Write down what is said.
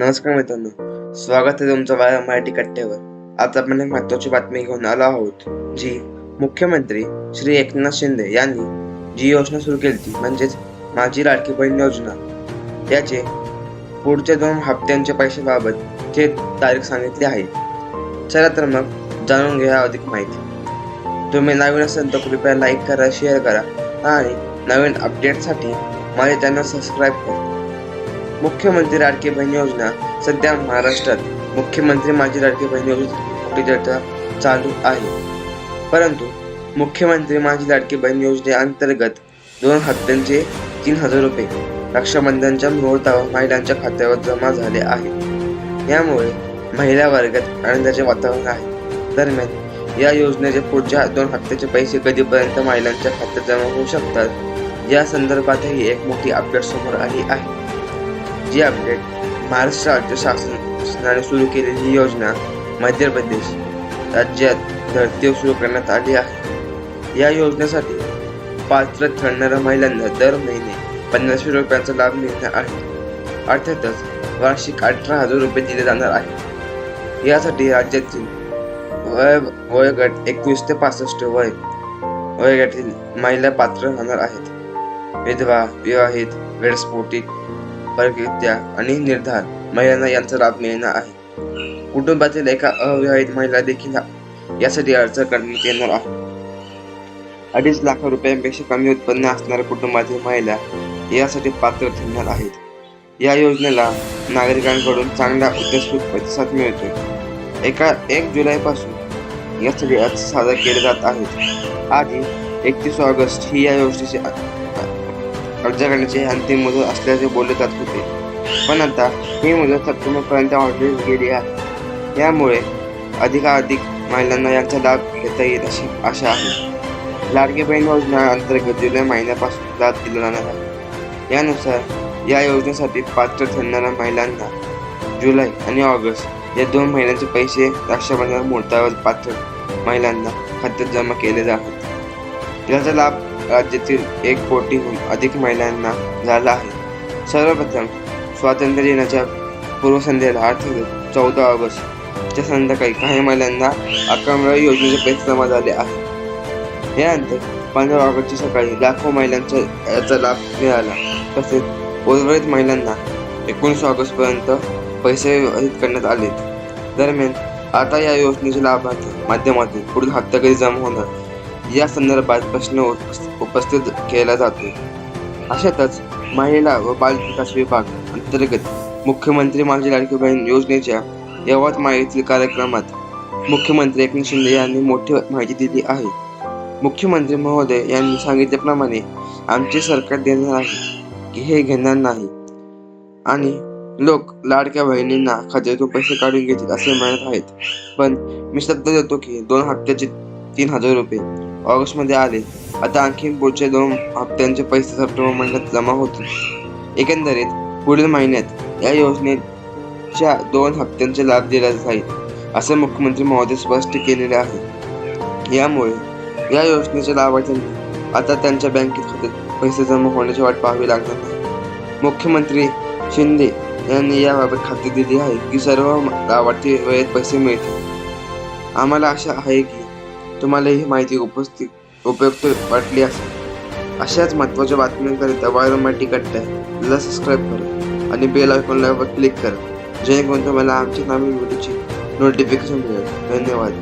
नमस्कार मित्रांनो. स्वागत आहे तुमचं वाया मराठी कट्ट्यावर. आज आपण एक महत्वाची बातमी घेऊन आलो आहोत जी मुख्यमंत्री श्री एकनाथ शिंदे यांनी जी योजना सुरू केली ती म्हणजेच माझी लाडकी बहीण योजना. याचे पुढच्या दोन हप्त्यांच्या पैशाबाबत ते तारीख सांगितली आहे. चला तर मग जाणून घ्या अधिक माहिती. तुम्ही नवीन असेल तर कृपया लाईक करा शेअर करा आणि नवीन अपडेटसाठी माझे चॅनल सबस्क्राईब करा. मुख्यमंत्री लाडकी बहीण योजना सध्या महाराष्ट्रात मुख्यमंत्री माझी लाडकी बहीण योजना चर्चा चालू आहे. परंतु मुख्यमंत्री माझी लाडकी बहीण योजनेअंतर्गत दोन हप्त्यांचे तीन हजार रुपये रक्षाबंधनच्या मुहूर्तावर महिलांच्या खात्यावर जमा झाले आहे यामुळे महिला वर्गात आनंदाचे वातावरण आहे. दरम्यान या योजनेचे पुढच्या दोन हप्त्याचे पैसे कधीपर्यंत महिलांच्या खात्यात जमा होऊ शकतात? या संदर्भातही एक मोठी अपडेट समोर आली आहे. जी अपडेट महाराष्ट्र राज्य शासनाने सुरू केलेली ही योजना मध्य प्रदेश राज्यात धर्तीवर सुरू करण्यात आली आहे. या योजनेसाठी पात्र ठरणाऱ्या महिलांना दर महिने पन्नासशे रुपयांचा लाभ मिळणार आहे. अर्थातच वार्षिक अठरा हजार रुपये दिले जाणार आहे. यासाठी राज्यातील वय वयोगट एकवीस ते पासष्ट वय वयोगटातील महिला पात्र होणार आहेत. विधवा विवाहित वेळस्फोटित परविद्या आणि निर्धार महिलांना यांचा लाभ मिळणार आहे. कुटुंबातील एका अविवाहित महिला देखील यासाठी अर्ज करण्यात येणार आहे. अडीच लाख रुपयांपेक्षा कमी उत्पन्न असणाऱ्या कुटुंबातील महिला यासाठी पात्र ठरणार आहेत. या योजनेला नागरिकांकडून चांगला उत्स्फूर्त प्रतिसाद मिळतो एका एक जुलैपासून यासाठी अर्ज सादर केले जात आहेत. आधी एकतीस ऑगस्ट ही या योजनेची अर्ज करण्याची अंतिम मुदत असल्याचे बोलले जात होते पण आता ही मुदत सप्टेंबरपर्यंत वाढली गेली आहे. यामुळे अधिकाधिक महिलांना याचा लाभ घेता येईल अशी आशा आहे. लाडकी बहीण योजना अंतर्गत जुलै महिन्यापासून लाभ दिला जाणार आहे. यानुसार या योजनेसाठी पात्र ठरणाऱ्या महिलांना जुलै आणि ऑगस्ट या दोन महिन्यांचे पैसे रक्षाबंधन मुहूर्तावर पात्र महिलांना खात्यात जमा केले जातात. याचा लाभ राज्यातील एक कोटीहून अधिक महिलांना झाला आहे. सर्वप्रथम स्वातंत्र्य दिनाच्या पूर्वसंध्येला अर्थात चौदा ऑगस्टच्या संध्याकाळी काही महिलांना अकरा योजनेचे पैसे जमा झाले आहे. यानंतर पंधरा ऑगस्टच्या सकाळी लाखो महिलांचा याचा लाभ मिळाला. तसेच उर्वरित महिलांना एकोणीस ऑगस्टपर्यंत पैसे वितरित करण्यात आले. दरम्यान आता या योजनेच्या लाभार्थी माध्यमातून पुढील हप्त्याकडे कधी जमा होणार? या संदर्भात प्रश्न उपस्थित केला जातो अशातच महिला व बाल विकास विभाग अंतर्गत मुख्यमंत्री माझी लाडकी बहीण योजनेच्या यवतमाळ येथील कार्यक्रमात मुख्यमंत्री एकनाथ शिंदे यांनी मोठी माहिती दिली आहे. मुख्यमंत्री महोदय यांनी सांगितल्याप्रमाणे आमचे सरकार देणार आहे की हे घेणार नाही. आणि लोक लाडक्या बहिणींना खात्यातून पैसे काढून घेतील असे म्हणत आहेत. पण मी सध्या देतो की दोन हप्त्याचे तीन हजार रुपये. ऑगस्टमध्ये आले. आता आणखी पुढचे दोन हप्त्यांचे पैसे सप्टेंबर महिन्यात जमा होतील. एकंदरीत पुढील महिन्यात या योजनेच्या दोन हप्त्यांचे लाभ दिला जाईल असे मुख्यमंत्री महोदय स्पष्ट केलेले आहे. यामुळे या योजनेच्या लाभार्थ्यांनी आता त्यांच्या बँकेत खात्यात पैसे जमा होण्याची वाट पाहावी लागणार नाही मुख्यमंत्री शिंदे यांनी याबाबत खात्री दिली आहे की सर्व लाभार्थी वेळेत पैसे मिळतील. आम्हाला आशा आहे की तुम्हाला ही माहिती उपस्थित उपयुक्त वाटली असेल. अशाच महत्त्वाच्या बातम्यांकरिता वारंवार कट्ट्या सबस्क्राईब करा आणि बेल आयकॉनला क्लिक करा. जेणेकरून तुम्हाला आमच्या नवीन व्हिडिओची नोटिफिकेशन मिळेल. धन्यवाद.